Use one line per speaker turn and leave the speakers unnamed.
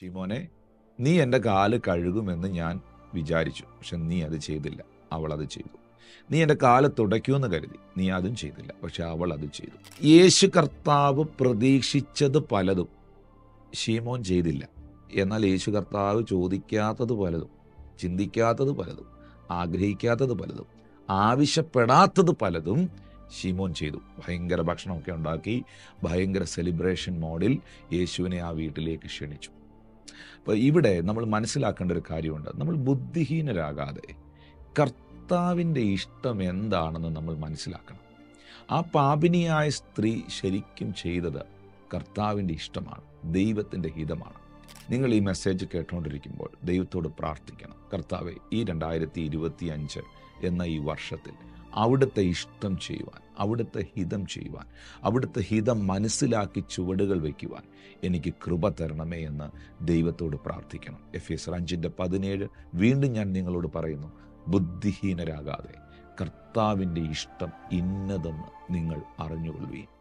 ഷീമോനെ നീ എന്റെ കാൽ കഴുകുമെന്ന് ഞാൻ വിചാരിച്ചു. പക്ഷെ നീ അത് ചെയ്തില്ല. അവൾ അത് ചെയ്തു. നീ എന്റെ കാൽ തുടയ്ക്കുമെന്ന് കരുതി. നീ അതും ചെയ്തില്ല. പക്ഷെ അവൾ അത് ചെയ്തു. യേശു കർത്താവ് പ്രതീക്ഷിച്ചത് പലതും ഷീമോൻ ചെയ്തില്ല. എന്നാൽ യേശു കർത്താവ് ചോദിക്കാത്തത് പലതും ചിന്തിക്കാത്തത് പലതും ആഗ്രഹിക്കാത്തത് പലതും ആവശ്യപ്പെടാത്തത് പലതും ഷീമോൻ ചെയ്തു. ഭയങ്കര ഭക്ഷണമൊക്കെ ഉണ്ടാക്കി. ഭയങ്കര സെലിബ്രേഷൻ മോഡിൽ യേശുവിനെ ആ വീട്ടിലേക്ക് ക്ഷണിച്ചു. അപ്പോൾ ഇവിടെ നമ്മൾ മനസ്സിലാക്കേണ്ട ഒരു കാര്യമുണ്ട്. നമ്മൾ ബുദ്ധിഹീനരാകാതെ കർത്താവിന്റെ ഇഷ്ടം എന്താണെന്ന് നമ്മൾ മനസ്സിലാക്കണം. ആ പാപിനിയായ സ്ത്രീ ശരിക്കും ചെയ്തത് കർത്താവിന്റെ ഇഷ്ടമാണ് ദൈവത്തിന്റെ ഹിതമാണ്. നിങ്ങൾ ഈ മെസ്സേജ് കേട്ടുകൊണ്ടിരിക്കുമ്പോൾ ദൈവത്തോട് പ്രാർത്ഥിക്കണം. കർത്താവെ ഈ രണ്ടായിരത്തി ഇരുപത്തി അഞ്ച് എന്ന ഈ വർഷത്തിൽ അവിടുത്തെ ഇഷ്ടം ചെയ്യുവാൻ അവിടുത്തെ ഹിതം ചെയ്യുവാൻ അവിടുത്തെ ഹിതം മനസ്സിലാക്കി ചുവടുകൾ വയ്ക്കുവാൻ എനിക്ക് കൃപ തരണമേ എന്ന് ദൈവത്തോട് പ്രാർത്ഥിക്കണം. എഫ് എസ് അഞ്ചിന്റെ പതിനേഴ് വീണ്ടും ഞാൻ നിങ്ങളോട് പറയുന്നു ബുദ്ധിഹീനരാകാതെ കർത്താവിന്റെ ഇഷ്ടം ഇന്നതെന്ന് നിങ്ങൾ അറിഞ്ഞുകൊള്ളുകയും